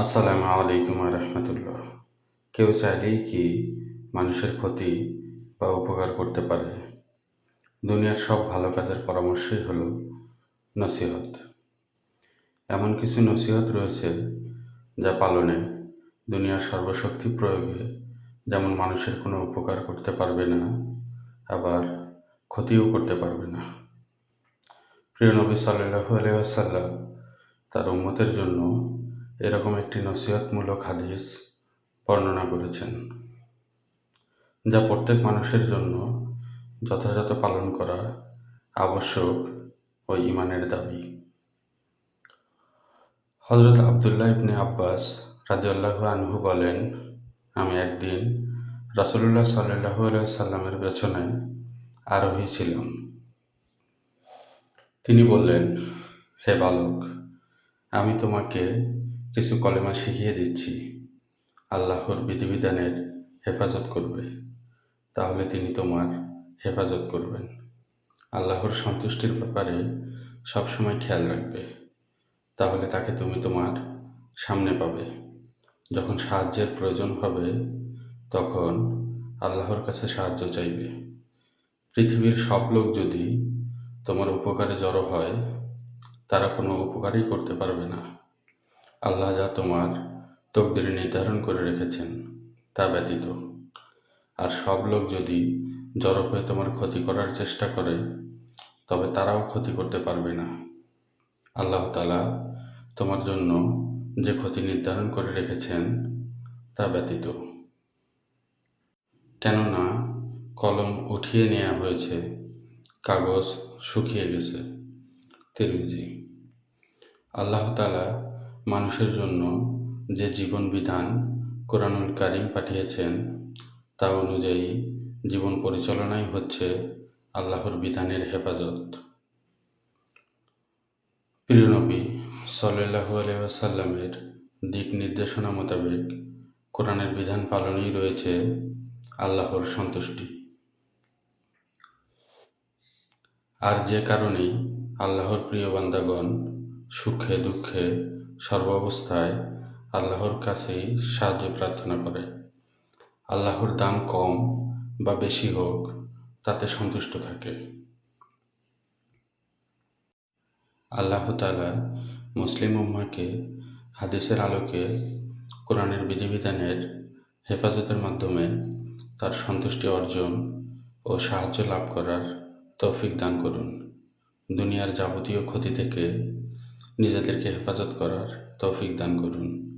আসসালামু আলাইকুম রহমতুল্লাহ। কেউ চাইলেই কি মানুষের ক্ষতি বা উপকার করতে পারে? দুনিয়ার সব ভালো কাজের পরামর্শই হলো নসিহত। এমন কিছু নসিহত রয়েছে যা পালনে দুনিয়ার সর্বশক্তি প্রয়োগে যেমন মানুষের কোনো উপকার করতে পারবে না, আবার ক্ষতিও করতে পারবে না। প্রিয় নবী সাল্লাহু আলাইসাল্লাম তার উম্মতের জন্য এরকম একটি নসিহতমূলক হাদিস বর্ণনা করেছেন, যা প্রত্যেক মানুষের জন্য যথাযথ পালন করা আবশ্যক ও ইমানের দাবি। হজরত আবদুল্লাহ ইবনে আব্বাস রাজিউল্লাহ আনহু বলেন, আমি একদিন রাসুলুল্লাহ সাল্লাহু সাল্লামের পেছনে আরোহী ছিলাম। তিনি বললেন, হে বালক, আমি তোমাকে কিছু কলেমা শিখিয়ে দিচ্ছি। আল্লাহর বিধিবিধানের হেফাজত করবে। তাহলে তিনি তোমার হেফাজত করবেন। আল্লাহর সন্তুষ্টির ব্যাপারে সবসময় খেয়াল রাখবে। তাহলে তাকে তুমি তোমার সামনে পাবে। যখন সাহায্যের প্রয়োজন হবে, তখন আল্লাহর কাছে সাহায্য চাইবে। পৃথিবীর সব লোক যদি তোমার উপকারে জড়ো হয়, তারা কোনো উপকারই করতে পারবে না। আল্লাহ যা তোমার তকদিরে নির্ধারণ করে রেখেছেন, তা ব্যতীত। আর সব লোক যদি জড়ো হয়ে তোমার ক্ষতি করার চেষ্টা করে, তবে তারাও ক্ষতি করতে পারবে না। আল্লাহ তালা তোমার জন্য যে ক্ষতি নির্ধারণ করে রেখেছেন, তা ব্যতীত। কেননা কলম উঠিয়ে নেওয়া হয়েছে, কাগজ শুকিয়ে গেছে। তিরমিজি। আল্লাহ তালা মানুষের জন্য যে জীবন বিধান কোরআনুল কারিম পাঠিয়েছেন, তা অনুযায়ী জীবন পরিচালনাই হচ্ছে আল্লাহর বিধানের হেফাজত। প্রিয় নবী সাল্লাহু দিক নির্দেশনা মোতাবেক কোরআনের বিধান পালনেই রয়েছে আল্লাহর সন্তুষ্টি। আর যে কারণেই আল্লাহর প্রিয় বান্দাগণ সুখে দুঃখে সর্বাবস্থায় আল্লাহর কাছেই সাহায্য প্রার্থনা করে। আল্লাহর দাম কম বা বেশি হোক, তাতে সন্তুষ্ট থাকে। আল্লাহ তালা মুসলিম উম্মাকে হাদিসের আলোকে কোরআনের বিধিবিধানের হেফাজতের মাধ্যমে তার সন্তুষ্টি অর্জন ও সাহায্য লাভ করার তৌফিক দান করুন। দুনিয়ার যাবতীয় ক্ষতি থেকে নিজেদেরকে হেফাজত করার তৌফিক দান করুন।